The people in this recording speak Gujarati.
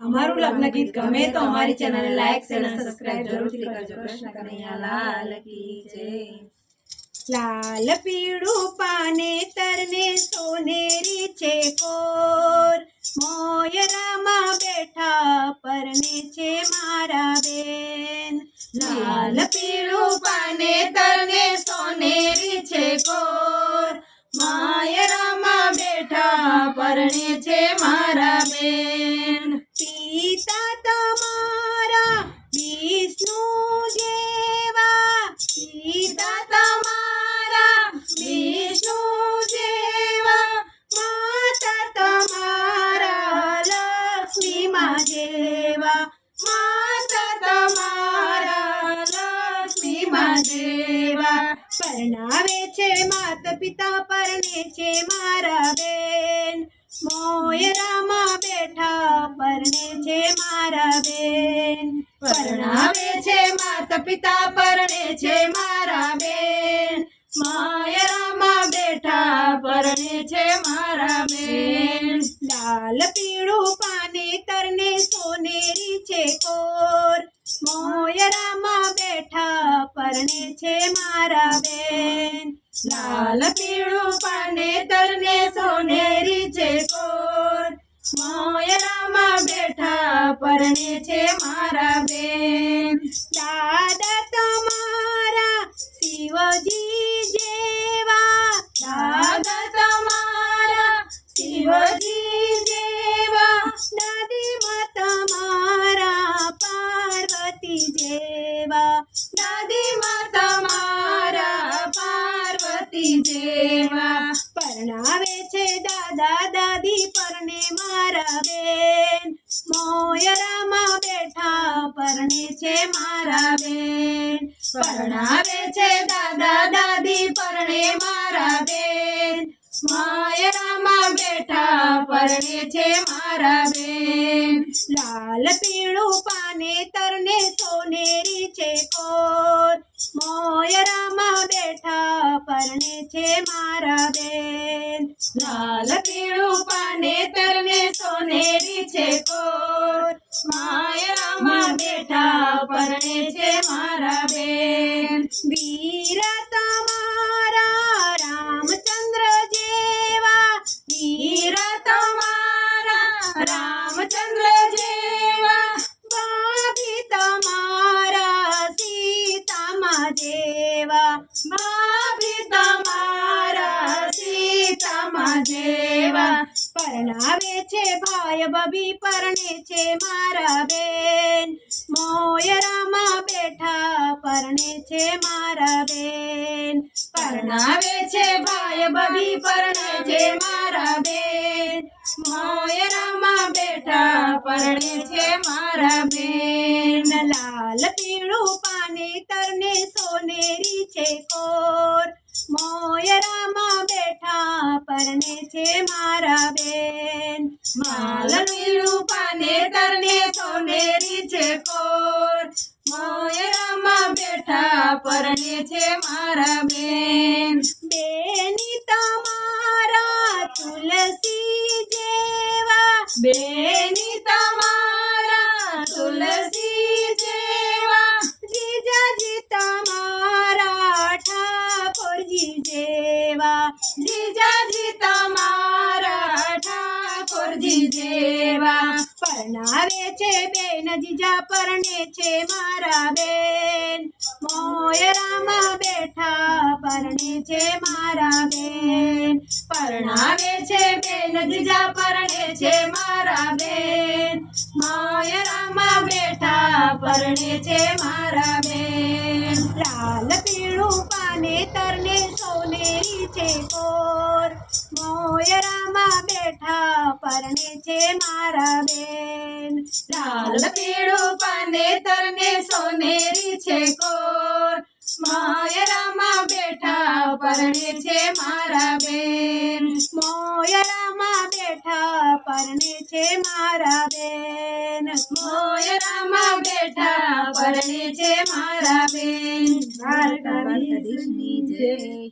અમારું લગ્ન ગીત ગમે તો અમારી ચેનલને લાઈક શેર અને સબસ્ક્રાઇબ જરૂરથી કરજો. કૃષ્ણ કનૈયા, લાલ કી જય. લાલ પીળું પાને તરને સોનેરી છે કોર. મોયરામાં બેઠા પરને છે મારા બેન. લાલ જેવા પરણાવે છે માતા પિતા પરણે છે મારા બેન. મોયરામાં બેઠા પરણે છે મારા બેન. પરણાવે છે માતા પિતા પરણે છે મારા બેન. માયરામાં બેઠા પરણે છે મારા બેન. લાલ પીળું પાને તરને સોનેરી લાલ પીળું પાને તરને સોનેરી છે કોર. મોયરામાં બેઠા પરણે છે મારા મારા બેન, પરણાવે છે દાદા દાદી, પરણે મારા બેન. માયરામાં બેઠા પરણે છે મારા બેન. લાલ પીળું પાને તરને સોનેરી છે કોર. મોયરામાં બેઠા, પરણે છે મારા બેન. લાલ પીળું પાને તરને સોનેરી છે કોર. માયરામાં બેઠા પરણાવે છે ભાઈ બબી પરણે છે મારા બેન. મોયરામાં બેઠા, પરણે છે મારા બેન. પરણાવે છે ભાઈ બબી પરણે છે મારા બેન. મોયરામાં બેઠા, પરણે છે મારા બેન. લાલ પીળું પાણી તરને સોનેરી છે કોર. મોયરામાં બેઠા, પરણે છે મારા બેન. માલ રૂપાને પાને તરને સોનેરી છે કોર મોયરામાં બેઠા પરણે છે મારા બેન. બેની તમારા તુલસી જેવા. બેની પરણાવે છે બેન જીજા પરણે છે મારા બેન. મોયરામાં બેઠા પરણે છે મારા બેન. પરણાવે છે બેન જીજા પરણે છે મારા બેન. માયરામાં બેઠા પરણે છે મારા બેન. લાલ પીળું પાને તરને સોનેરી છે કોર. મોયરામાં પરણે છે મારા બેન. લાલ પીળું પાને તરને સોનેરી છે કોર. માયરામાં બેઠા પરણે છે મારા બેન. મોયરામાં બેઠા પરણે છે મારા બેન. મોયરામાં બેઠા પરણે છે મારા બેન. દ્વારકાધીશની જય.